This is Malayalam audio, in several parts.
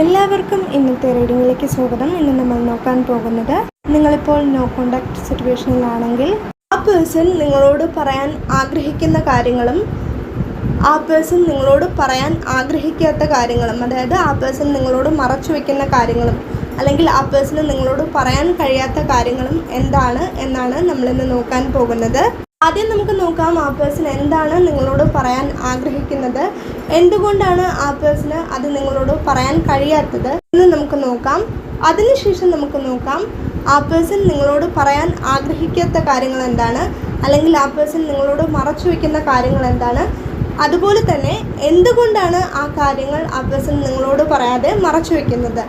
എല്ലാവർക്കും ഇന്നത്തെ റീഡിങ്ങിലേക്ക് സ്വാഗതം. ഇന്ന് നമ്മൾ നോക്കാൻ പോകുന്നത് നിങ്ങളിപ്പോൾ നോ കോണ്ടാക്ട് സിറ്റുവേഷനിലാണെങ്കിൽ ആ പേഴ്സൺ നിങ്ങളോട് പറയാൻ ആഗ്രഹിക്കുന്ന കാര്യങ്ങളും ആ പേഴ്സൺ നിങ്ങളോട് പറയാൻ ആഗ്രഹിക്കാത്ത കാര്യങ്ങളും അതായത് ആ പേഴ്സൺ നിങ്ങളോട് മറച്ചു വെക്കുന്ന കാര്യങ്ങളും അല്ലെങ്കിൽ ആ പേഴ്സണ് നിങ്ങളോട് പറയാൻ കഴിയാത്ത കാര്യങ്ങളും എന്താണ് എന്നാണ് നമ്മളിന്ന് നോക്കാൻ പോകുന്നത്. ആദ്യം നമുക്ക് നോക്കാം ആ പേഴ്സൺ എന്താണ് നിങ്ങളോട് പറയാൻ ആഗ്രഹിക്കുന്നത്. എന്തുകൊണ്ടാണ് ആ പേഴ്സണ് അത് നിങ്ങളോട് പറയാൻ കഴിയാത്തത് എന്ന് നമുക്ക് നോക്കാം. അതിനുശേഷം നമുക്ക് നോക്കാം ആ പേഴ്സൺ നിങ്ങളോട് പറയാൻ ആഗ്രഹിക്കാത്ത കാര്യങ്ങൾ എന്താണ്? അല്ലെങ്കിൽ ആ പേഴ്സൺ നിങ്ങളോട് മറച്ചു വയ്ക്കുന്ന കാര്യങ്ങൾ എന്താണ്? അതുപോലെ തന്നെ എന്തുകൊണ്ടാണ് ആ കാര്യങ്ങൾ ആ പേഴ്സൺ നിങ്ങളോട് പറയാതെ മറച്ചു വയ്ക്കുന്നത്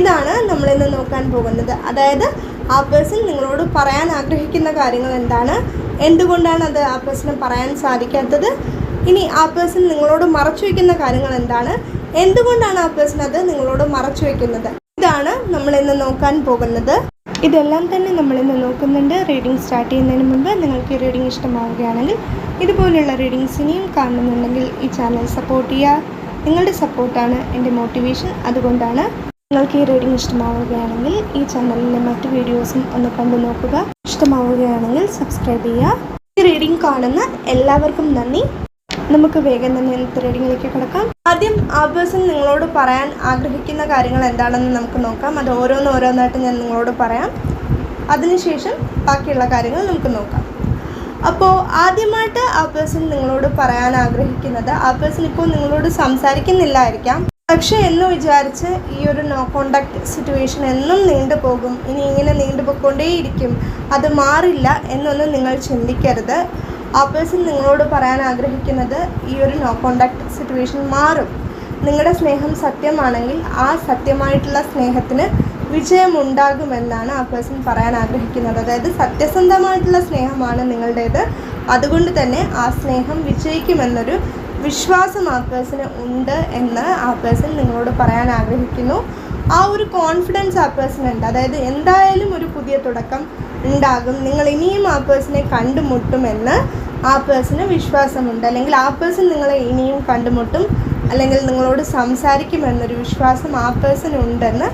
ഇതാണ് നമ്മളിന്ന് നോക്കാൻ പോകുന്നത്. അതായത് ആ പേഴ്സൺ നിങ്ങളോട് പറയാൻ ആഗ്രഹിക്കുന്ന കാര്യങ്ങൾ എന്താണ്? എന്തുകൊണ്ടാണ് അത് ആ പേഴ്സണ് പറയാൻ സാധിക്കാത്തത്? ഇനി ആ പേഴ്സൺ നിങ്ങളോട് മറച്ചു വയ്ക്കുന്ന കാര്യങ്ങൾ എന്താണ്? എന്തുകൊണ്ടാണ് ആ പേഴ്സൺ അത് നിങ്ങളോട് മറച്ചു വയ്ക്കുന്നത് ഇതാണ് നമ്മൾ ഇന്ന് നോക്കാൻ പോകുന്നത്. ഇതെല്ലാം തന്നെ നമ്മൾ ഇന്ന് നോക്കുന്നുണ്ട്. റീഡിംഗ് സ്റ്റാർട്ട് ചെയ്യുന്നതിന് മുമ്പ് നിങ്ങൾക്ക് ഈ റീഡിംഗ് ഇഷ്ടമാവുകയാണെങ്കിൽ ഇതുപോലുള്ള റീഡിങ്സ് ഇനിയും കാണുന്നുണ്ടെങ്കിൽ ഈ ചാനൽ സപ്പോർട്ട് ചെയ്യുക. നിങ്ങളുടെ സപ്പോർട്ടാണ് എന്റെ മോട്ടിവേഷൻ അതുകൊണ്ടാണ് നിങ്ങൾക്ക് ഈ റീഡിംഗ് ഇഷ്ടമാവുകയാണെങ്കിൽ ഈ ചാനലിലെ മറ്റ് വീഡിയോസും ഒന്ന് കണ്ടു നോക്കുക. ഇഷ്ടമാവുകയാണെങ്കിൽ സബ്സ്ക്രൈബ് ചെയ്യുക. ഈ റീഡിംഗ് കാണുന്ന എല്ലാവർക്കും നന്ദി. നമുക്ക് വേഗം തന്നെ ഇന്നത്തെ റീഡിങ്ങിലേക്ക് കിടക്കാം. ആദ്യം ആ പേഴ്സൺ നിങ്ങളോട് പറയാൻ ആഗ്രഹിക്കുന്ന കാര്യങ്ങൾ എന്താണെന്ന് നമുക്ക് നോക്കാം. അത് ഓരോന്ന് ഓരോന്നായിട്ട് ഞാൻ നിങ്ങളോട് പറയാം. അതിനുശേഷം ബാക്കിയുള്ള കാര്യങ്ങൾ നമുക്ക് നോക്കാം. അപ്പോൾ ആദ്യമായിട്ട് ആ പേഴ്സൺ നിങ്ങളോട് പറയാൻ ആഗ്രഹിക്കുന്നത് ആ പേഴ്സൺ ഇപ്പോൾ നിങ്ങളോട് സംസാരിക്കുന്നില്ലായിരിക്കാം. പക്ഷെ എന്ന് വിചാരിച്ച് ഈ ഒരു നോ കോണ്ടാക്ട് സിറ്റുവേഷൻ എന്നും നീണ്ടുപോകും ഇനി ഇങ്ങനെ നീണ്ടുപോയിക്കൊണ്ടേയിരിക്കും അത് മാറില്ല എന്നൊന്നും നിങ്ങൾ ചിന്തിക്കരുത്. ആ പേഴ്സൺ നിങ്ങളോട് പറയാൻ ആഗ്രഹിക്കുന്നത് ഈ ഒരു നോ കോണ്ടാക്ട് സിറ്റുവേഷൻ മാറും. നിങ്ങളുടെ സ്നേഹം സത്യമാണെങ്കിൽ ആ സത്യമായിട്ടുള്ള സ്നേഹത്തിന് വിജയമുണ്ടാകുമെന്നാണ് ആ പേഴ്സൺ പറയാൻ ആഗ്രഹിക്കുന്നത്. അതായത് സത്യസന്ധമായിട്ടുള്ള സ്നേഹമാണ് നിങ്ങളുടേത്. അതുകൊണ്ട് തന്നെ ആ സ്നേഹം വിജയിക്കുമെന്നൊരു വിശ്വാസം ആ പേഴ്സണ് ഉണ്ട് എന്ന് ആ പേഴ്സൺ നിങ്ങളോട് പറയാൻ ആഗ്രഹിക്കുന്നു. ആ ഒരു കോൺഫിഡൻസ് ആ പേഴ്സൺ ഉണ്ട്. അതായത് എന്തായാലും ഒരു പുതിയ തുടക്കം ഉണ്ടാകും. നിങ്ങൾ ഇനിയും ആ പേഴ്സണെ കണ്ടുമുട്ടുമെന്ന് ആ പേഴ്സണ് വിശ്വാസമുണ്ട്. അല്ലെങ്കിൽ ആ പേഴ്സൺ നിങ്ങളെ ഇനിയും കണ്ടുമുട്ടും. അല്ലെങ്കിൽ നിങ്ങളോട് സംസാരിക്കുമെന്നൊരു വിശ്വാസം ആ പേഴ്സൺ ഉണ്ടെന്ന്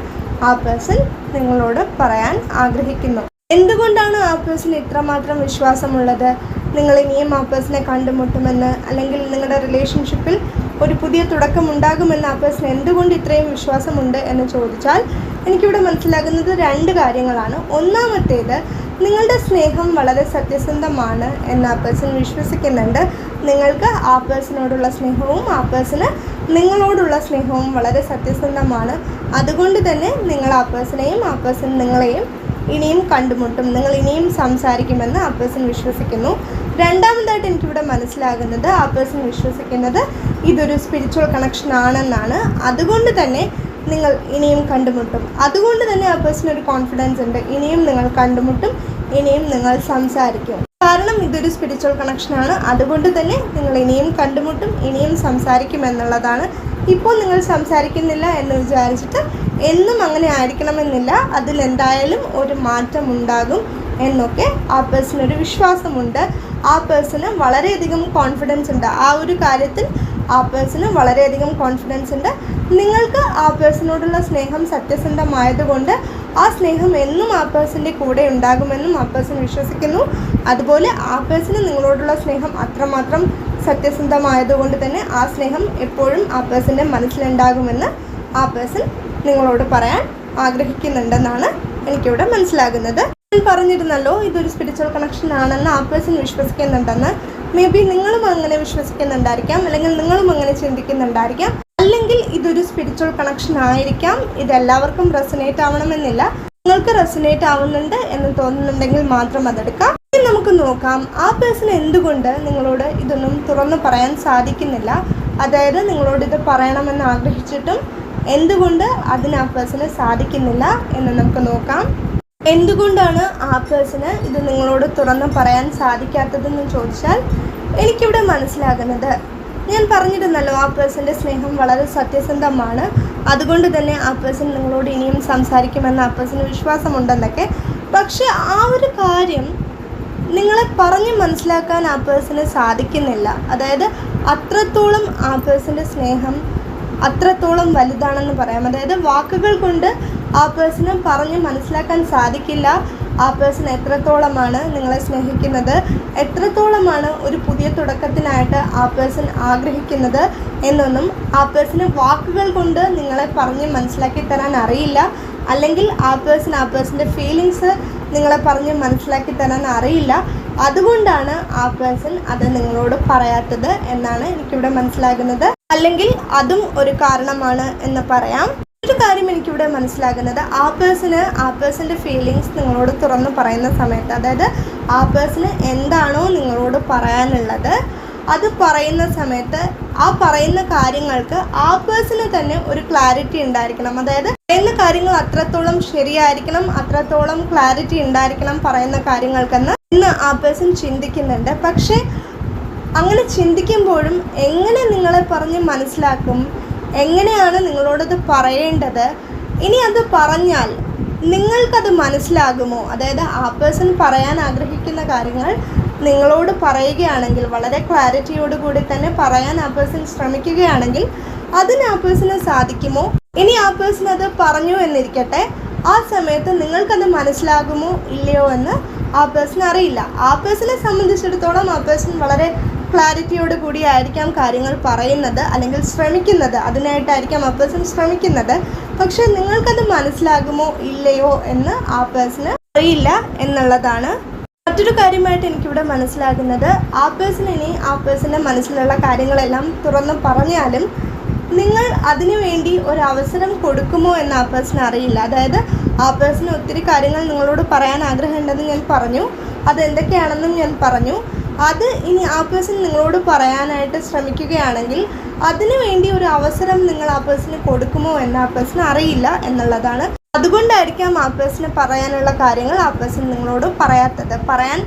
ആ പേഴ്സൺ നിങ്ങളോട് പറയാൻ ആഗ്രഹിക്കുന്നു. എന്തുകൊണ്ടാണ് ആ പേഴ്സൺ ഇത്രമാത്രം വിശ്വാസമുള്ളത്? നിങ്ങൾ ഇനിയും ആ പേഴ്സണെ കണ്ടുമുട്ടുമെന്ന് അല്ലെങ്കിൽ നിങ്ങളുടെ റിലേഷൻഷിപ്പിൽ ഒരു പുതിയ തുടക്കം ഉണ്ടാകുമെന്ന് ആ പേഴ്സൺ എന്തുകൊണ്ട് ഇത്രയും വിശ്വാസമുണ്ട് എന്ന് ചോദിച്ചാൽ എനിക്കിവിടെ മനസ്സിലാകുന്നത് രണ്ട് കാര്യങ്ങളാണ്. ഒന്നാമത്തേത് നിങ്ങളുടെ സ്നേഹം വളരെ സത്യസന്ധമാണ് എന്ന് ആ പേഴ്സൺ വിശ്വസിക്കുന്നുണ്ട്. നിങ്ങൾക്ക് ആ പേഴ്സണോടുള്ള സ്നേഹവും ആ പേഴ്സണ് നിങ്ങളോടുള്ള സ്നേഹവും വളരെ സത്യസന്ധമാണ്. അതുകൊണ്ട് തന്നെ നിങ്ങൾ ആ പേഴ്സണെയും ആ പേഴ്സൺ നിങ്ങളെയും ഇനിയും കണ്ടുമുട്ടും. നിങ്ങൾ ഇനിയും സംസാരിക്കുമെന്ന് ആ പേഴ്സൺ വിശ്വസിക്കുന്നു. രണ്ടാമതായിട്ട് എനിക്കിവിടെ മനസ്സിലാകുന്നത് ആ പേഴ്സൺ വിശ്വസിക്കുന്നത് ഇതൊരു സ്പിരിച്വൽ കണക്ഷൻ ആണെന്നാണ്. അതുകൊണ്ട് തന്നെ നിങ്ങൾ ഇനിയും കണ്ടുമുട്ടും. അതുകൊണ്ട് തന്നെ ആ പേഴ്സൺ ഒരു കോൺഫിഡൻസ് ഉണ്ട്. ഇനിയും നിങ്ങൾ കണ്ടുമുട്ടും ഇനിയും നിങ്ങൾ സംസാരിക്കും. കാരണം ഇതൊരു സ്പിരിച്വൽ കണക്ഷനാണ് അതുകൊണ്ട് തന്നെ നിങ്ങൾ ഇനിയും കണ്ടുമുട്ടും ഇനിയും സംസാരിക്കും എന്നുള്ളതാണ്. ഇപ്പോൾ നിങ്ങൾ സംസാരിക്കുന്നില്ല എന്ന് വിചാരിച്ചിട്ട് എന്നും അങ്ങനെ ആയിരിക്കണമെന്നില്ല. അതിലെന്തായാലും ഒരു മാറ്റം ഉണ്ടാകും എന്നൊക്കെ ആ പേഴ്സണൊരു വിശ്വാസമുണ്ട്. ആ പേഴ്സണ് വളരെയധികം കോൺഫിഡൻസ് ഉണ്ട്. ആ ഒരു കാര്യത്തിൽ ആ പേഴ്സണ് വളരെയധികം കോൺഫിഡൻസ് ഉണ്ട്. നിങ്ങൾക്ക് ആ പേഴ്സണോടുള്ള സ്നേഹം സത്യസന്ധമായതുകൊണ്ട് ആ സ്നേഹം എന്നും ആ പേഴ്സന്റെ കൂടെ ഉണ്ടാകുമെന്നും ആ പേഴ്സൺ വിശ്വസിക്കുന്നു. അതുപോലെ ആ പേഴ്സണ് നിങ്ങളോടുള്ള സ്നേഹം അത്രമാത്രം സത്യസന്ധമായതുകൊണ്ട് തന്നെ ആ സ്നേഹം എപ്പോഴും ആ പേഴ്സന്റെ മനസ്സിലുണ്ടാകുമെന്ന് ആ പേഴ്സൺ നിങ്ങളോട് പറയാൻ ആഗ്രഹിക്കുന്നുണ്ടെന്നാണ് എനിക്കിവിടെ മനസ്സിലാകുന്നത്. പറഞ്ഞിരുന്നല്ലോ ഇതൊരു സ്പിരിച്വൽ കണക്ഷൻ ആണെന്ന് ആ പേഴ്സൺ വിശ്വസിക്കുന്നുണ്ടെന്ന്. മേ ബി നിങ്ങളും അങ്ങനെ വിശ്വസിക്കുന്നുണ്ടായിരിക്കാം അല്ലെങ്കിൽ നിങ്ങളും അങ്ങനെ ചിന്തിക്കുന്നുണ്ടായിരിക്കാം അല്ലെങ്കിൽ ഇതൊരു സ്പിരിച്വൽ കണക്ഷൻ ആയിരിക്കാം ഇത് എല്ലാവർക്കും റെസനേറ്റ് ആവണമെന്നില്ല. നിങ്ങൾക്ക് റെസനേറ്റ് ആവുന്നുണ്ട് എന്ന് തോന്നുന്നുണ്ടെങ്കിൽ മാത്രം അതെടുക്കാം. ഇനി നമുക്ക് നോക്കാം ആ പേഴ്സൺ എന്തുകൊണ്ട് നിങ്ങളോട് ഇതൊന്നും തുറന്നു പറയാൻ സാധിക്കുന്നില്ല? അതായത് നിങ്ങളോട് ഇത് പറയണമെന്ന് ആഗ്രഹിച്ചിട്ടും എന്തുകൊണ്ട് അതിന് ആ പേഴ്സണ് സാധിക്കുന്നില്ല എന്ന് നമുക്ക് നോക്കാം. എന്തുകൊണ്ടാണ് ആ പേഴ്സണ് ഇത് നിങ്ങളോട് തുറന്ന് പറയാൻ സാധിക്കാത്തതെന്ന് ചോദിച്ചാൽ എനിക്കിവിടെ മനസ്സിലാകുന്നത്. ഞാൻ പറഞ്ഞിരുന്നല്ലോ ആ പേഴ്സന്റെ സ്നേഹം വളരെ സത്യസന്ധമാണ്. അതുകൊണ്ട് തന്നെ ആ പേഴ്സൺ നിങ്ങളോട് ഇനിയും സംസാരിക്കുമെന്ന് ആ പേഴ്സന് വിശ്വാസമുണ്ടെന്നൊക്കെ. പക്ഷേ ആ ഒരു കാര്യം നിങ്ങളെ പറഞ്ഞ് മനസ്സിലാക്കാൻ ആ പേഴ്സന് സാധിക്കുന്നില്ല. അതായത് അത്രത്തോളം ആ പേഴ്സന്റെ സ്നേഹം അത്രത്തോളം വലുതാണെന്ന് പറയാം. അതായത് വാക്കുകൾ കൊണ്ട് ആ പേഴ്സണ് പറഞ്ഞ് മനസ്സിലാക്കാൻ സാധിക്കില്ല. ആ പേഴ്സൺ എത്രത്തോളമാണ് നിങ്ങളെ സ്നേഹിക്കുന്നത്? എത്രത്തോളമാണ് ഒരു പുതിയ തുടക്കത്തിനായിട്ട് ആ പേഴ്സൺ ആഗ്രഹിക്കുന്നത് എന്നൊന്നും ആ പേഴ്സണ് വാക്കുകൾ കൊണ്ട് നിങ്ങളെ പറഞ്ഞ് മനസ്സിലാക്കി തരാൻ അറിയില്ല. അല്ലെങ്കിൽ ആ പേഴ്സൺ ആ പേഴ്സന്റെ ഫീലിങ്സ് നിങ്ങളെ പറഞ്ഞ് മനസ്സിലാക്കി തരാൻ അറിയില്ല. അതുകൊണ്ടാണ് ആ പേഴ്സൺ അത് നിങ്ങളോട് പറയാത്തത് എന്നാണ് എനിക്കിവിടെ മനസ്സിലാകുന്നത്. അല്ലെങ്കിൽ അതും ഒരു കാരണമാണ് എന്ന് പറയാം. കാര്യം എനിക്കിവിടെ മനസ്സിലാകുന്നത്. ആ പേഴ്സണ് ആ പേഴ്സന്റെ ഫീലിങ്സ് നിങ്ങളോട് തുറന്ന് പറയുന്ന സമയത്ത് അതായത് ആ പേഴ്സണ് എന്താണോ നിങ്ങളോട് പറയാനുള്ളത് അത് പറയുന്ന സമയത്ത് ആ പറയുന്ന കാര്യങ്ങൾക്ക് ആ പേഴ്സണ് തന്നെ ഒരു ക്ലാരിറ്റി ഉണ്ടായിരിക്കണം. അതായത് പറയുന്ന കാര്യങ്ങൾ അത്രത്തോളം ശരിയായിരിക്കണം അത്രത്തോളം ക്ലാരിറ്റി ഉണ്ടായിരിക്കണം പറയുന്ന കാര്യങ്ങൾക്കെന്ന് ഇന്ന് ആ പേഴ്സൺ ചിന്തിക്കുന്നുണ്ട്. പക്ഷേ അങ്ങനെ ചിന്തിക്കുമ്പോഴും എങ്ങനെ നിങ്ങളെ പറഞ്ഞ് മനസ്സിലാക്കും? എങ്ങനെയാണ് നിങ്ങളോടത് പറയേണ്ടത്? ഇനി അത് പറഞ്ഞാൽ നിങ്ങൾക്കത് മനസ്സിലാകുമോ? അതായത് ആ പേഴ്സൺ പറയാൻ ആഗ്രഹിക്കുന്ന കാര്യങ്ങൾ നിങ്ങളോട് പറയുകയാണെങ്കിൽ വളരെ ക്ലാരിറ്റിയോടുകൂടി തന്നെ പറയാൻ ആ പേഴ്സൺ ശ്രമിക്കുകയാണെങ്കിൽ അതിന് ആ പേഴ്സണ് സാധിക്കുമോ? ഇനി ആ പേഴ്സൺ അത് പറഞ്ഞു എന്നിരിക്കട്ടെ. ആ സമയത്ത് നിങ്ങൾക്കത് മനസ്സിലാകുമോ ഇല്ലയോ എന്ന് ആ പേഴ്സൺ അറിയില്ല. ആ പേഴ്സണെ സംബന്ധിച്ചിടത്തോളം ആ പേഴ്സൺ വളരെ ക്ലാരിറ്റിയോട് കൂടി ആയിരിക്കാം കാര്യങ്ങൾ പറയുന്നത് അല്ലെങ്കിൽ ശ്രമിക്കുന്നത്. അതിനായിട്ടായിരിക്കാം ആ പേഴ്സൺ ശ്രമിക്കുന്നത്. പക്ഷെ നിങ്ങൾക്കത് മനസ്സിലാകുമോ ഇല്ലയോ എന്ന് ആ പേഴ്സണ് അറിയില്ല എന്നുള്ളതാണ്. മറ്റൊരു കാര്യമായിട്ട് എനിക്കിവിടെ മനസ്സിലാകുന്നത്. ആ പേഴ്സൺ ഇനി ആ പേഴ്സന്റെ മനസ്സിലുള്ള കാര്യങ്ങളെല്ലാം തുറന്ന് പറഞ്ഞാലും നിങ്ങൾ അതിനുവേണ്ടി ഒരു അവസരം കൊടുക്കുമോ എന്ന് ആ പേഴ്സൺ അറിയില്ല. അതായത് ആ പേഴ്സണ് ഒത്തിരി കാര്യങ്ങൾ നിങ്ങളോട് പറയാൻ ആഗ്രഹമുണ്ടെന്ന് ഞാൻ പറഞ്ഞു. അതെന്തൊക്കെയാണെന്നും ഞാൻ പറഞ്ഞു. അത് ഇനി ആ പേഴ്സൺ നിങ്ങളോട് പറയാനായിട്ട് ശ്രമിക്കുകയാണെങ്കിൽ അതിനു വേണ്ടി ഒരു അവസരം നിങ്ങൾ ആ പേഴ്സണ് കൊടുക്കുമോ എന്ന് ആ പേഴ്സൺ അറിയില്ല എന്നുള്ളതാണ്. അതുകൊണ്ടായിരിക്കാം ആ പേഴ്സണ് പറയാനുള്ള കാര്യങ്ങൾ ആ പേഴ്സൺ നിങ്ങളോട് പറയാത്തത്. പറയാൻ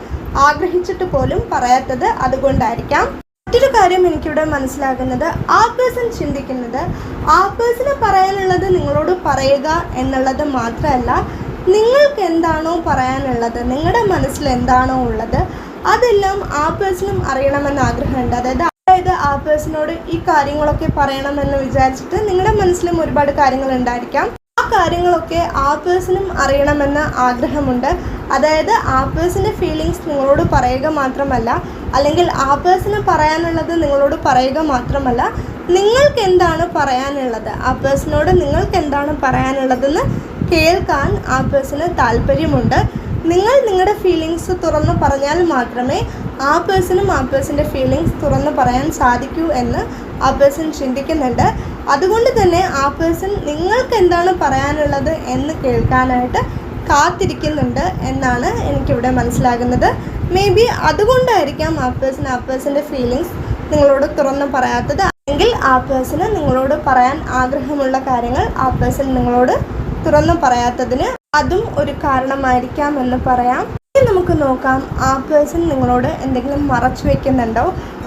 ആഗ്രഹിച്ചിട്ട് പോലും പറയാത്തത് അതുകൊണ്ടായിരിക്കാം. മറ്റൊരു കാര്യം എനിക്കിവിടെ മനസ്സിലാകുന്നത്. ആ പേഴ്സൺ ചിന്തിക്കുന്നത് ആ പേഴ്സണ് പറയാനുള്ളത് നിങ്ങളോട് പറയുക എന്നുള്ളത് മാത്രമല്ല നിങ്ങൾക്ക് എന്താണോ പറയാനുള്ളത് നിങ്ങളുടെ മനസ്സിൽ എന്താണോ ഉള്ളത് അതെല്ലാം ആ പേഴ്സണും അറിയണമെന്ന് ആഗ്രഹമുണ്ട്. അതായത് അതായത് ആ പേഴ്സണോട് ഈ കാര്യങ്ങളൊക്കെ പറയണമെന്ന് വിചാരിച്ചിട്ട് നിങ്ങളുടെ മനസ്സിലും ഒരുപാട് കാര്യങ്ങൾ ഉണ്ടായിരിക്കാം. ആ കാര്യങ്ങളൊക്കെ ആ പേഴ്സണും അറിയണമെന്ന് ആഗ്രഹമുണ്ട്. അതായത് ആ പേഴ്സന്റെ ഫീലിങ്സ് നിങ്ങളോട് പറയുക മാത്രമല്ല അല്ലെങ്കിൽ ആ പേഴ്സണ് പറയാനുള്ളത് നിങ്ങളോട് പറയുക മാത്രമല്ല നിങ്ങൾക്ക് എന്താണ് പറയാനുള്ളത്? ആ പേഴ്സണോട് നിങ്ങൾക്ക് എന്താണ് പറയാനുള്ളതെന്ന് കേൾക്കാൻ ആ പേഴ്സണ് താല്പര്യമുണ്ട്. നിങ്ങൾ നിങ്ങളുടെ ഫീലിങ്സ് തുറന്നു പറഞ്ഞാൽ മാത്രമേ ആ പേഴ്സണും ആ പേഴ്സന്റെ ഫീലിങ്സ് തുറന്നു പറയാൻ സാധിക്കൂ എന്ന് ആ പേഴ്സൺ ചിന്തിക്കുന്നുണ്ട്. അതുകൊണ്ട് തന്നെ ആ പേഴ്സൺ നിങ്ങൾക്ക് എന്താണ് പറയാനുള്ളത് എന്ന് കേൾക്കാനായിട്ട് കാത്തിരിക്കുന്നുണ്ട് എന്നാണ് എനിക്കിവിടെ മനസ്സിലാകുന്നത്. മേ ബി അതുകൊണ്ടായിരിക്കാം ആ പേഴ്സൺ ആ പേഴ്സന്റെ ഫീലിങ്സ് നിങ്ങളോട് തുറന്നു പറയാത്തത്. അല്ലെങ്കിൽ ആ പേഴ്സണ് നിങ്ങളോട് പറയാൻ ആഗ്രഹമുള്ള കാര്യങ്ങൾ ആ പേഴ്സൺ നിങ്ങളോട് തുറന്നു പറയാത്തതിന് അതും ഒരു കാരണമായിരിക്കാം എന്ന് പറയാം. ഇനി നമുക്ക് നോക്കാം ആ പേഴ്സൺ നിങ്ങളോട് എന്തെങ്കിലും മറച്ചു വെക്കുന്നുണ്ടോ?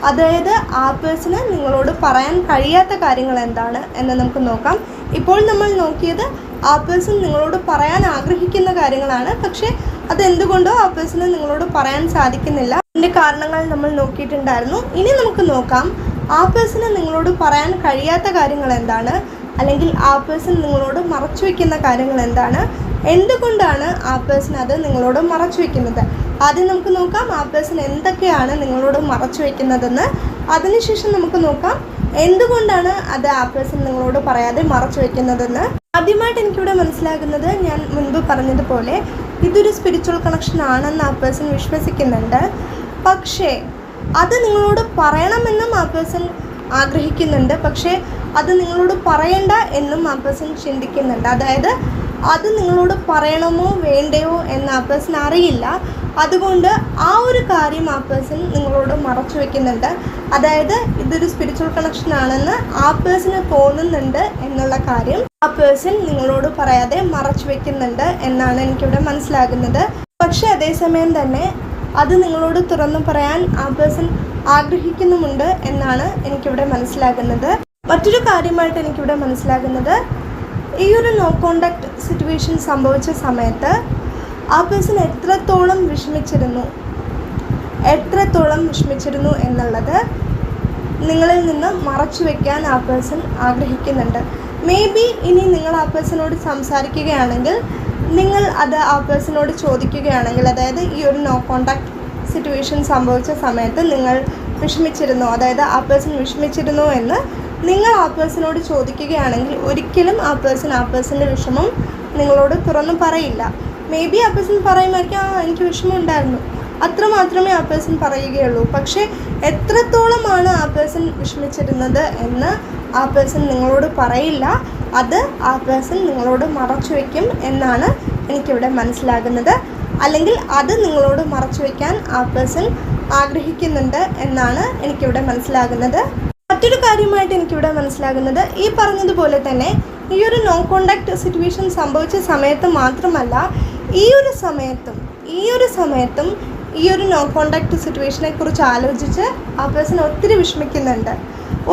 അതായത് ആ പേഴ്സണ് നിങ്ങളോട് പറയാൻ കഴിയാത്ത കാര്യങ്ങൾ എന്താണ് എന്ന് നമുക്ക് നോക്കാം. ഇപ്പോൾ നമ്മൾ നോക്കിയത് ആ പേഴ്സൺ നിങ്ങളോട് പറയാൻ ആഗ്രഹിക്കുന്ന കാര്യങ്ങളാണ്. പക്ഷേ അതെന്തുകൊണ്ടോ ആ പേഴ്സണ് നിങ്ങളോട് പറയാൻ സാധിക്കുന്നില്ല. അതിന്റെ കാരണങ്ങൾ നമ്മൾ നോക്കിയിട്ടുണ്ടായിരുന്നു. ഇനി നമുക്ക് നോക്കാം ആ പേഴ്സണ് നിങ്ങളോട് പറയാൻ കഴിയാത്ത കാര്യങ്ങൾ എന്താണ്? അല്ലെങ്കിൽ ആ പേഴ്സൺ നിങ്ങളോട് മറച്ചു വയ്ക്കുന്ന കാര്യങ്ങൾ എന്താണ്? എന്തുകൊണ്ടാണ് ആ പേഴ്സൺ അത് നിങ്ങളോട് മറച്ചു വയ്ക്കുന്നത് ആദ്യം നമുക്ക് നോക്കാം ആ പേഴ്സൺ എന്തൊക്കെയാണ് നിങ്ങളോട് മറച്ചു വയ്ക്കുന്നതെന്ന് അതിനുശേഷം നമുക്ക് നോക്കാം എന്തുകൊണ്ടാണ് അത് ആ പേഴ്സൺ നിങ്ങളോട് പറയാതെ മറച്ചു വയ്ക്കുന്നതെന്ന് ആദ്യമായിട്ട് എനിക്കിവിടെ മനസ്സിലാകുന്നത് ഞാൻ മുൻപ് പറഞ്ഞതുപോലെ ഇതൊരു സ്പിരിച്വൽ കണക്ഷൻ ആണെന്ന് ആ പേഴ്സൺ വിശ്വസിക്കുന്നുണ്ട്. പക്ഷേ അത് നിങ്ങളോട് പറയണമെന്നും ആ പേഴ്സൺ ആഗ്രഹിക്കുന്നുണ്ട്. പക്ഷേ അത് നിങ്ങളോട് പറയണ്ട എന്നും ആ പേഴ്സൺ ചിന്തിക്കുന്നുണ്ട്. അതായത് അത് നിങ്ങളോട് പറയണമോ വേണ്ടയോ എന്ന് ആ പേഴ്സൺ അറിയില്ല. അതുകൊണ്ട് ആ ഒരു കാര്യം ആ പേഴ്സൺ നിങ്ങളോട് മറച്ചു വെക്കുന്നുണ്ട്. അതായത് ഇതൊരു സ്പിരിച്വൽ കണക്ഷൻ ആണെന്ന് ആ പേഴ്സണ് തോന്നുന്നുണ്ട് എന്നുള്ള കാര്യം ആ പേഴ്സൺ നിങ്ങളോട് പറയാതെ മറച്ചു വെക്കുന്നുണ്ട് എന്നാണ് എനിക്കിവിടെ മനസ്സിലാകുന്നത്. പക്ഷേ അതേസമയം തന്നെ അത് നിങ്ങളോട് തുറന്നു പറയാൻ ആ പേഴ്സൺ ആഗ്രഹിക്കുന്നുമുണ്ട് എന്നാണ് എനിക്കിവിടെ മനസ്സിലാകുന്നത്. മറ്റൊരു കാര്യമായിട്ട് എനിക്കിവിടെ മനസ്സിലാകുന്നത് ഈ ഒരു നോ കോണ്ടാക്ട് സിറ്റുവേഷൻ സംഭവിച്ച സമയത്ത് ആ പേഴ്സൺ എത്രത്തോളം വിഷമിച്ചിരുന്നു? എത്രത്തോളം വിഷമിച്ചിരുന്നു എന്നുള്ളത് നിങ്ങളിൽ നിന്ന് മറച്ചു വെക്കാൻ ആ പേഴ്സൺ ആഗ്രഹിക്കുന്നുണ്ട്. മേ ബി ഇനി നിങ്ങൾ ആ പേഴ്സണോട് സംസാരിക്കുകയാണെങ്കിൽ നിങ്ങൾ അത് ആ പേഴ്സണോട് ചോദിക്കുകയാണെങ്കിൽ അതായത് ഈ ഒരു നോ കോണ്ടാക്ട് സിറ്റുവേഷൻ സംഭവിച്ച സമയത്ത് നിങ്ങൾ വിഷമിച്ചിരുന്നോ. അതായത് ആ പേഴ്സൺ വിഷമിച്ചിരുന്നോ എന്ന് നിങ്ങൾ ആ പേഴ്സണോട് ചോദിക്കുകയാണെങ്കിൽ ഒരിക്കലും ആ പേഴ്സൺ ആ പേഴ്സന്റെ വിഷമം നിങ്ങളോട് തുറന്നു പറയില്ല. മേ ബി ആ പേഴ്സൺ പറയുമായിരിക്കും ആ എനിക്ക് വിഷമം ഉണ്ടായിരുന്നു അത്ര മാത്രമേ ആ പേഴ്സൺ പറയുകയുള്ളൂ. പക്ഷേ എത്രത്തോളമാണ് ആ പേഴ്സൺ വിഷമിച്ചിരുന്നത് എന്ന് ആ പേഴ്സൺ നിങ്ങളോട് പറയില്ല. അത് ആ പേഴ്സൺ നിങ്ങളോട് മറച്ചു വയ്ക്കും എന്നാണ് എനിക്കിവിടെ മനസ്സിലാകുന്നത്. അല്ലെങ്കിൽ അത് നിങ്ങളോട് മറച്ചു വയ്ക്കാൻ ആ പേഴ്സൺ ആഗ്രഹിക്കുന്നുണ്ട് എന്നാണ് എനിക്കിവിടെ മനസ്സിലാകുന്നത്. മറ്റൊരു കാര്യമായിട്ട് എനിക്കിവിടെ മനസ്സിലാകുന്നത് ഈ പറഞ്ഞതുപോലെ തന്നെ ഈ ഒരു നോ കോണ്ടാക്ട് സിറ്റുവേഷൻ സംഭവിച്ച സമയത്ത് മാത്രമല്ല ഈ ഒരു സമയത്തും ഈ ഒരു സമയത്തും ഈ ഒരു നോ കോണ്ടാക്ട് സിറ്റുവേഷനെ കുറിച്ച് ആലോചിച്ച് ആ പേഴ്സൺ ഒത്തിരി വിഷമിക്കുന്നുണ്ട്.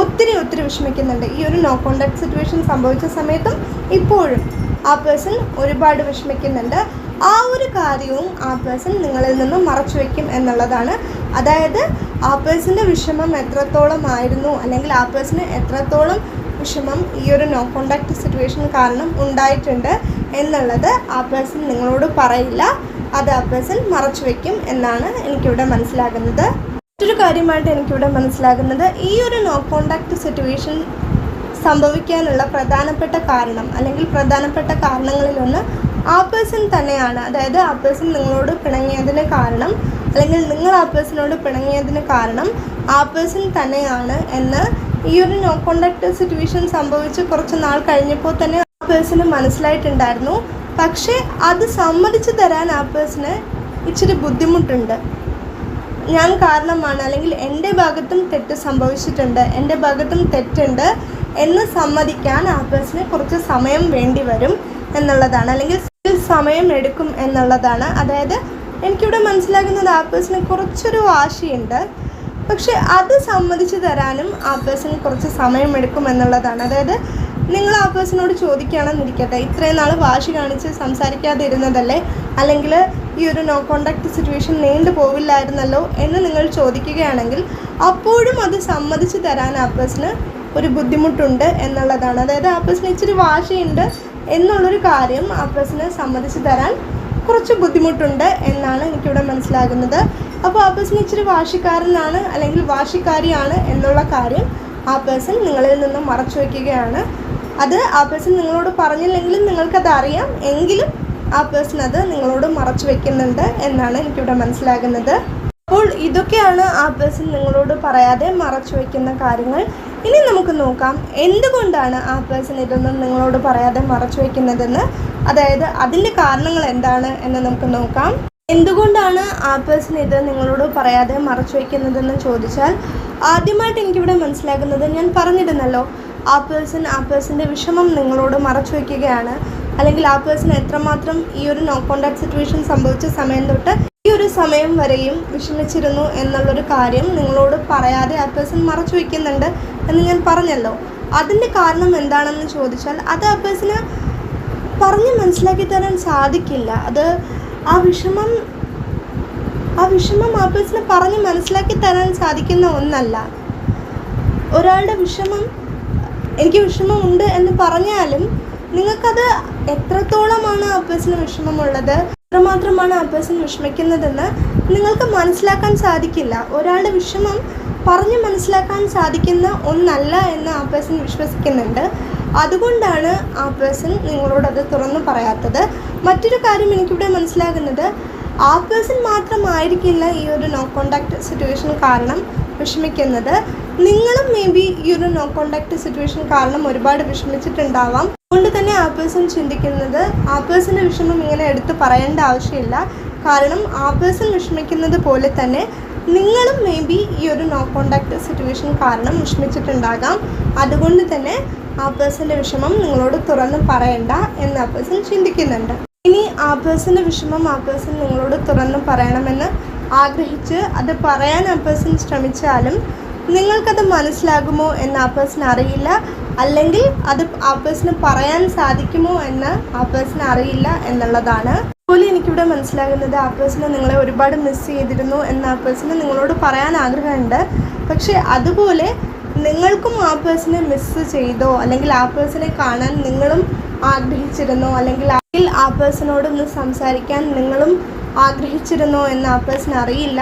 ഒത്തിരി ഒത്തിരി വിഷമിക്കുന്നുണ്ട്. ഈ ഒരു നോ കോണ്ടാക്ട് സിറ്റുവേഷൻ സംഭവിച്ച സമയത്തും ഇപ്പോഴും ആ പേഴ്സൺ ഒരുപാട് വിഷമിക്കുന്നുണ്ട്. ആ ഒരു കാര്യവും ആ പേഴ്സൺ നിങ്ങളിൽ നിന്ന് മറച്ചു വയ്ക്കും എന്നുള്ളതാണ്. അതായത് ആ പേഴ്സന്റെ വിഷമം എത്രത്തോളം ആയിരുന്നു അല്ലെങ്കിൽ ആ പേഴ്സണ് എത്രത്തോളം വിഷമം ഈ ഒരു നോ കോണ്ടാക്ട് സിറ്റുവേഷൻ കാരണം ഉണ്ടായിട്ടുണ്ട് എന്നുള്ളത് ആ പേഴ്സൺ നിങ്ങളോട് പറയില്ല. അത് ആ പേഴ്സൺ മറച്ചു വയ്ക്കും എന്നാണ് എനിക്കിവിടെ മനസ്സിലാകുന്നത്. മറ്റൊരു കാര്യമായിട്ട് എനിക്കിവിടെ മനസ്സിലാകുന്നത് ഈ ഒരു നോ കോണ്ടാക്ട് സിറ്റുവേഷൻ സംഭവിക്കാനുള്ള പ്രധാനപ്പെട്ട കാരണം അല്ലെങ്കിൽ പ്രധാനപ്പെട്ട കാരണങ്ങളിലൊന്ന് ആ പേഴ്സൺ തന്നെയാണ്. അതായത് ആ പേഴ്സൺ നിങ്ങളോട് പിണങ്ങിയതിന് കാരണം അല്ലെങ്കിൽ നിങ്ങൾ ആ പേഴ്സണോട് പിണങ്ങിയതിന് കാരണം ആ പേഴ്സൺ തന്നെയാണ് എന്ന് ഈ ഒരു നോ കോണ്ടാക്ട് സിറ്റുവേഷൻ സംഭവിച്ച് കുറച്ച് നാൾ കഴിഞ്ഞപ്പോൾ തന്നെ ആ പേഴ്സണ് മനസ്സിലായിട്ടുണ്ടായിരുന്നു. പക്ഷേ അത് സമ്മതിച്ചു തരാൻ ആ പേഴ്സണ് ഇച്ചിരി ബുദ്ധിമുട്ടുണ്ട്. ഞാൻ കാരണമാണ് അല്ലെങ്കിൽ എന്റെ ഭാഗത്തും തെറ്റ് സംഭവിച്ചിട്ടുണ്ട് എന്റെ ഭാഗത്തും തെറ്റുണ്ട് എന്ന് സമ്മതിക്കാൻ ആ പേഴ്സണ് കുറച്ച് സമയം വേണ്ടി വരും. എന്നുള്ളതാണ്. അല്ലെങ്കിൽ സമയം എടുക്കും എന്നുള്ളതാണ്. അതായത് എനിക്കിവിടെ മനസ്സിലാകുന്നത് ആ പേഴ്സണ് കുറച്ചൊരു വാശിയുണ്ട്. പക്ഷെ അത് സമ്മതിച്ചു തരാനും ആ പേഴ്സണ് കുറച്ച് സമയം എടുക്കും എന്നുള്ളതാണ്. അതായത് നിങ്ങൾ ആ പേഴ്സണോട് ചോദിക്കുകയാണെന്നിരിക്കട്ടെ ഇത്രയും നാൾ വാശി കാണിച്ച് സംസാരിക്കാതെ ഇരുന്നതല്ലേ അല്ലെങ്കിൽ ഈ ഒരു നോ കോണ്ടാക്ട് സിറ്റുവേഷൻ നീണ്ടു പോവില്ലായിരുന്നല്ലോ എന്ന് നിങ്ങൾ ചോദിക്കുകയാണെങ്കിൽ അപ്പോഴും അത് സമ്മതിച്ചു തരാൻ ആ പേഴ്സണ് ഒരു ബുദ്ധിമുട്ടുണ്ട് എന്നുള്ളതാണ്. അതായത് ആ പേഴ്സണ് ഇച്ചിരി വാശിയുണ്ട് എന്നുള്ളൊരു കാര്യം ആ പ്രസിന് സമ്മതിച്ചു തരാൻ കുറച്ച് ബുദ്ധിമുട്ടുണ്ട് എന്നാണ് എനിക്കിവിടെ മനസ്സിലാകുന്നത്. അപ്പോൾ ആ പേഴ്സൺ ഇച്ചിരി വാശിക്കാരനാണ് അല്ലെങ്കിൽ വാശിക്കാരിയാണ് എന്നുള്ള കാര്യം ആ പേഴ്സൺ നിങ്ങളിൽ നിന്ന് മറച്ചു വയ്ക്കുകയാണ്. അത് ആ പേഴ്സൺ നിങ്ങളോട് പറഞ്ഞില്ലെങ്കിലും നിങ്ങൾക്കത് അറിയാം എങ്കിലും ആ പേഴ്സൺ അത് നിങ്ങളോട് മറച്ചു വയ്ക്കുന്നുണ്ട് എന്നാണ് എനിക്കിവിടെ മനസ്സിലാകുന്നത്. അപ്പോൾ ഇതൊക്കെയാണ് ആ പേഴ്സൺ നിങ്ങളോട് പറയാതെ മറച്ചു വയ്ക്കുന്ന കാര്യങ്ങൾ. ഇനി നമുക്ക് നോക്കാം എന്തുകൊണ്ടാണ് ആ പേഴ്സൺ ഇതൊന്നും നിങ്ങളോട് പറയാതെ മറച്ചു വയ്ക്കുന്നതെന്ന് അതായത് അതിന്റെ കാരണങ്ങൾ എന്താണ് എന്ന് നമുക്ക് നോക്കാം. എന്തുകൊണ്ടാണ് ആ പേഴ്സൺ ഇത് നിങ്ങളോട് പറയാതെ മറച്ചു വയ്ക്കുന്നതെന്ന് ചോദിച്ചാൽ ആദ്യമായിട്ട് എനിക്കിവിടെ മനസ്സിലാക്കുന്നത് ഞാൻ പറഞ്ഞിരുന്നല്ലോ ആ പേഴ്സൺ ആ പേഴ്സന്റെ വിഷമം നിങ്ങളോട് മറച്ചു വയ്ക്കുകയാണ് അല്ലെങ്കിൽ ആ പേഴ്സൺ എത്രമാത്രം ഈ ഒരു നോ കോണ്ടാക്ട് സിറ്റുവേഷൻ സംഭവിച്ച സമയം തൊട്ട് ഒരു സമയം വരെയും വിഷമിച്ചിരുന്നു എന്നുള്ളൊരു കാര്യം നിങ്ങളോട് പറയാതെ ആ പേഴ്സൺ മറച്ചു വയ്ക്കുന്നുണ്ട് എന്ന് ഞാൻ പറഞ്ഞല്ലോ. അതിന്റെ കാരണം എന്താണെന്ന് ചോദിച്ചാൽ അത് ആ പേഴ്സണ് പറഞ്ഞ് മനസ്സിലാക്കി തരാൻ സാധിക്കില്ല. അത് ആ വിഷമം ആ വിഷമം ആ പേഴ്സണ് പറഞ്ഞ് മനസ്സിലാക്കി തരാൻ സാധിക്കുന്ന ഒന്നല്ല. ഒരാളുടെ വിഷമം എനിക്ക് വിഷമമുണ്ട് എന്ന് പറഞ്ഞാലും നിങ്ങൾക്കത് എത്രത്തോളമാണ് ആ പേഴ്സണ് വിഷമമുള്ളത്? എത്രമാത്രമാണ് ആ പേഴ്സൺ വിഷമിക്കുന്നതെന്ന് നിങ്ങൾക്ക് മനസ്സിലാക്കാൻ സാധിക്കില്ല. ഒരാളുടെ വിഷമം പറഞ്ഞ് മനസ്സിലാക്കാൻ സാധിക്കുന്ന ഒന്നല്ല എന്ന് ആ പേഴ്സൺ വിശ്വസിക്കുന്നുണ്ട്. അതുകൊണ്ടാണ് ആ പേഴ്സൺ നിങ്ങളോടത് തുറന്നു പറയാത്തത്. മറ്റൊരു കാര്യം എനിക്കിവിടെ മനസ്സിലാകുന്നത്. ആ പേഴ്സൺ മാത്രമായിരിക്കില്ല ഈ ഒരു നോ കോണ്ടാക്ട് സിറ്റുവേഷൻ കാരണം വിഷമിക്കുന്നത്. നിങ്ങളും മേ ബി ഈ ഒരു നോ കോണ്ടാക്ട് സിറ്റുവേഷൻ കാരണം ഒരുപാട് വിഷമിച്ചിട്ടുണ്ടാവാം. അതുകൊണ്ട് തന്നെ ആ പേഴ്സൺ ചിന്തിക്കുന്നത് ആ പേഴ്സന്റെ വിഷമം ഇങ്ങനെ എടുത്ത് പറയേണ്ട ആവശ്യമില്ല. കാരണം ആ പേഴ്സൺ വിഷമിക്കുന്നത് പോലെ തന്നെ നിങ്ങളും മേ ബി ഈ ഒരു നോ കോണ്ടാക്ട് സിറ്റുവേഷൻ കാരണം വിഷമിച്ചിട്ടുണ്ടാകാം. അതുകൊണ്ട് തന്നെ ആ പേഴ്സന്റെ വിഷമം നിങ്ങളോട് തുറന്ന് പറയണ്ട എന്ന് ആ പേഴ്സൺ ചിന്തിക്കുന്നുണ്ട്. ഇനി ആ പേഴ്സന്റെ വിഷമം ആ പേഴ്സൺ നിങ്ങളോട് തുറന്ന് പറയണമെന്ന് ആഗ്രഹിച്ച് അത് പറയാൻ ആ പേഴ്സൺ ശ്രമിച്ചാലും നിങ്ങൾക്കത് മനസ്സിലാകുമോ എന്ന് ആ പേഴ്സൺ അറിയില്ല. അല്ലെങ്കിൽ അത് ആ പേഴ്സണ് പറയാൻ സാധിക്കുമോ എന്ന് ആ പേഴ്സൺ അറിയില്ല എന്നുള്ളതാണ് അതുപോലെ എനിക്കിവിടെ മനസ്സിലാകുന്നത് ആ പേഴ്സണ് നിങ്ങളെ ഒരുപാട് മിസ് ചെയ്തിരുന്നു എന്ന് ആ പേഴ്സണ് നിങ്ങളോട് പറയാൻ ആഗ്രഹമുണ്ട് പക്ഷേ അതുപോലെ നിങ്ങൾക്കും ആ പേഴ്സണെ മിസ് ചെയ്തോ അല്ലെങ്കിൽ ആ പേഴ്സണെ കാണാൻ നിങ്ങളും ആഗ്രഹിച്ചിരുന്നോ അല്ലെങ്കിൽ അതിൽ ആ പേഴ്സണോടൊന്ന് സംസാരിക്കാൻ നിങ്ങളും ആഗ്രഹിച്ചിരുന്നോ എന്ന് ആ പേഴ്സൺ അറിയില്ല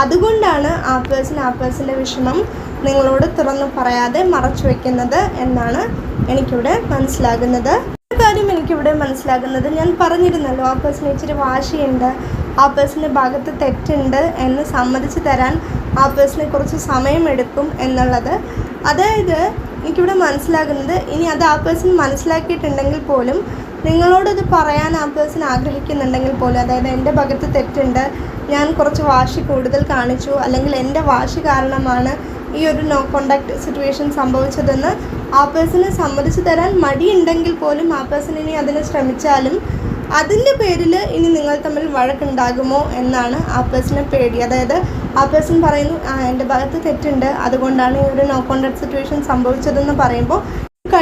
അതുകൊണ്ടാണ് ആ പേഴ്സൺ ആ പേഴ്സന്റെ വിഷമം നിങ്ങളോട് തുറന്നു പറയാതെ മറച്ചു വയ്ക്കുന്നത് എന്നാണ് എനിക്കിവിടെ മനസ്സിലാകുന്നത്. ഒരു കാര്യം എനിക്കിവിടെ മനസ്സിലാകുന്നത് ഞാൻ പറഞ്ഞിരുന്നല്ലോ ആ പേഴ്സൺ ഇച്ചിരി വാശിയുണ്ട് ആ പേഴ്സന്റെ ഭാഗത്ത് തെറ്റുണ്ട് എന്ന് സമ്മതിച്ച് തരാൻ ആ പേഴ്സണെ കുറച്ച് സമയമെടുക്കും എന്നുള്ളത്. അതായത് എനിക്കിവിടെ മനസ്സിലാകുന്നത് ഇനി അത് ആ പേഴ്സൺ മനസ്സിലാക്കിയിട്ടുണ്ടെങ്കിൽ പോലും നിങ്ങളോടത് പറയാൻ ആ പേഴ്സൺ ആഗ്രഹിക്കുന്നുണ്ടെങ്കിൽ പോലും അതായത് എന്റെ ഭാഗത്ത് തെറ്റുണ്ട് ഞാൻ കുറച്ച് വാശി കൂടുതൽ കാണിച്ചു അല്ലെങ്കിൽ എന്റെ വാശി കാരണമാണ് ഈ ഒരു നോ കോണ്ടാക്ട് സിറ്റുവേഷൻ സംഭവിച്ചതെന്ന് ആ പേഴ്സണ് സമ്മതിച്ചു തരാൻ മടിയുണ്ടെങ്കിൽ പോലും ആ പേഴ്സൺ ഇനി അതിന് ശ്രമിച്ചാലും അതിന്റെ പേരിൽ ഇനി നിങ്ങൾ തമ്മിൽ വഴക്കുണ്ടാകുമോ എന്നാണ് ആ പേഴ്സണെ പേടി. അതായത് ആ പേഴ്സൺ പറയുന്നു ആ എന്റെ ഭാഗത്ത് തെറ്റുണ്ട്. അതുകൊണ്ടാണ് ഈ ഒരു നോ കോണ്ടാക്ട് സിറ്റുവേഷൻ സംഭവിച്ചതെന്ന് പറയുമ്പോൾ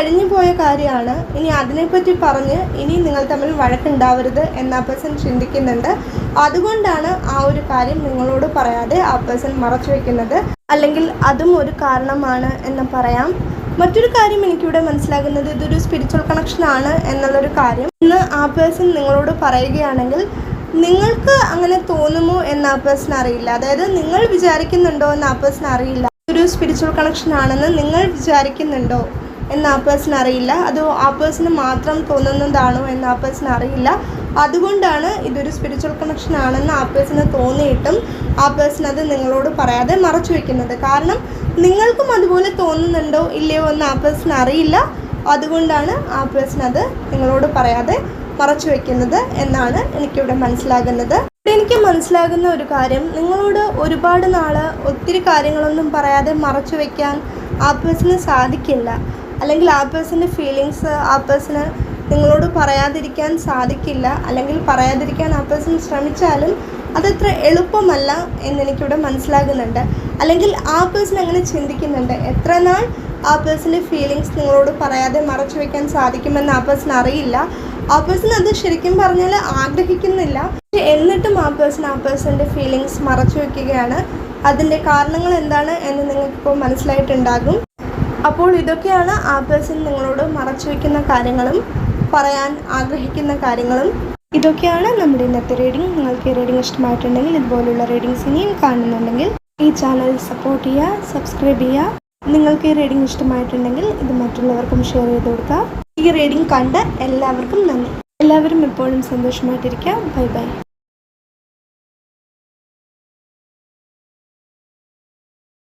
കഴിഞ്ഞു പോയ കാര്യമാണ്. ഇനി അതിനെപ്പറ്റി പറഞ്ഞ് ഇനി നിങ്ങൾ തമ്മിൽ വഴക്കുണ്ടാവരുത് എന്ന് ആ പേഴ്സൺ ചിന്തിക്കുന്നുണ്ട്. അതുകൊണ്ടാണ് ആ ഒരു കാര്യം നിങ്ങളോട് പറയാതെ ആ പേഴ്സൺ മറച്ചു വെക്കുന്നത്. അല്ലെങ്കിൽ അതും ഒരു കാരണമാണ് എന്ന് പറയാം. മറ്റൊരു കാര്യം എനിക്കിവിടെ മനസ്സിലാകുന്നത് ഇതൊരു സ്പിരിച്വൽ കണക്ഷൻ ആണ് എന്നുള്ളൊരു കാര്യം. ഇന്ന് ആ പേഴ്സൺ നിങ്ങളോട് പറയുകയാണെങ്കിൽ നിങ്ങൾക്ക് അങ്ങനെ തോന്നുമോ എന്ന് ആ പേഴ്സൺ അറിയില്ല. അതായത് നിങ്ങൾ വിചാരിക്കുന്നുണ്ടോ എന്ന് ആ പേഴ്സൺ അറിയില്ല. ഒരു സ്പിരിച്വൽ കണക്ഷൻ ആണെന്ന് നിങ്ങൾ വിചാരിക്കുന്നുണ്ടോ? എന്ന് ആ പേഴ്സൺ അറിയില്ല. അത് ആ പേഴ്സണ് മാത്രം തോന്നുന്നതാണോ എന്ന് ആ പേഴ്സൺ അറിയില്ല. അതുകൊണ്ടാണ് ഇതൊരു സ്പിരിച്വൽ കണക്ഷൻ ആണെന്ന് ആ പേഴ്സണ് തോന്നിയിട്ടും ആ പേഴ്സൺ അത് നിങ്ങളോട് പറയാതെ മറച്ചു വയ്ക്കുന്നത് കാരണം നിങ്ങൾക്കും അതുപോലെ തോന്നുന്നുണ്ടോ ഇല്ലയോ എന്ന് ആ പേഴ്സൺ അറിയില്ല. അതുകൊണ്ടാണ് ആ പേഴ്സൺ അത് നിങ്ങളോട് പറയാതെ മറച്ചു വയ്ക്കുന്നത് എന്നാണ് എനിക്കിവിടെ മനസ്സിലാകുന്നത്. എനിക്ക് മനസ്സിലാകുന്ന ഒരു കാര്യം നിങ്ങളോട് ഒരുപാട് നാൾ ഒത്തിരി കാര്യങ്ങളൊന്നും പറയാതെ മറച്ചു വയ്ക്കാൻ ആ പേഴ്സണ് സാധിക്കില്ല. അല്ലെങ്കിൽ ആ പേഴ്സന്റെ ഫീലിങ്സ് ആ പേഴ്സണ് നിങ്ങളോട് പറയാതിരിക്കാൻ സാധിക്കില്ല. അല്ലെങ്കിൽ പറയാതിരിക്കാൻ ആ പേഴ്സൺ ശ്രമിച്ചാലും അതത്ര എളുപ്പമല്ല എന്നെനിക്കിവിടെ മനസ്സിലാകുന്നുണ്ട്. അല്ലെങ്കിൽ ആ പേഴ്സൺ അങ്ങനെ ചിന്തിക്കുന്നുണ്ട്. എത്ര നാൾ ആ പേഴ്സന്റെ ഫീലിങ്സ് നിങ്ങളോട് പറയാതെ മറച്ചു വയ്ക്കാൻ സാധിക്കുമെന്ന് ആ പേഴ്സൺ അറിയില്ല. ആ പേഴ്സൺ അത് ശരിക്കും പറഞ്ഞാൽ ആഗ്രഹിക്കുന്നില്ല. എന്നിട്ടും ആ പേഴ്സൺ ആ പേഴ്സന്റെ ഫീലിങ്സ് മറച്ചു വയ്ക്കുകയാണ് അതിന്റെ കാരണങ്ങൾ എന്താണ് എന്ന് നിങ്ങൾക്കിപ്പോൾ മനസ്സിലായിട്ടുണ്ടാകും. അപ്പോൾ ഇതൊക്കെയാണ് ആപ്പിൾസിൽ നിങ്ങളോട് മറച്ചു വയ്ക്കുന്ന കാര്യങ്ങളും പറയാൻ ആഗ്രഹിക്കുന്ന കാര്യങ്ങളും. ഇതൊക്കെയാണ് നമ്മുടെ ഇന്നത്തെ റീഡിംഗ് നിങ്ങൾക്ക് ഈ റീഡിംഗ് ഇഷ്ടമായിട്ടുണ്ടെങ്കിൽ ഇതുപോലുള്ള റീഡിങ്സ് ഇനിയും കാണുന്നുണ്ടെങ്കിൽ ഈ ചാനൽ സപ്പോർട്ട് ചെയ്യുക സബ്സ്ക്രൈബ് ചെയ്യുക. നിങ്ങൾക്ക് ഈ റീഡിംഗ് ഇഷ്ടമായിട്ടുണ്ടെങ്കിൽ ഇത് മറ്റുള്ളവർക്കും ഷെയർ ചെയ്ത് കൊടുക്കുക. ഈ റീഡിംഗ് കണ്ട് എല്ലാവർക്കും നന്ദി. എല്ലാവരും എപ്പോഴും സന്തോഷമായിട്ടിരിക്കുക ബൈ ബൈ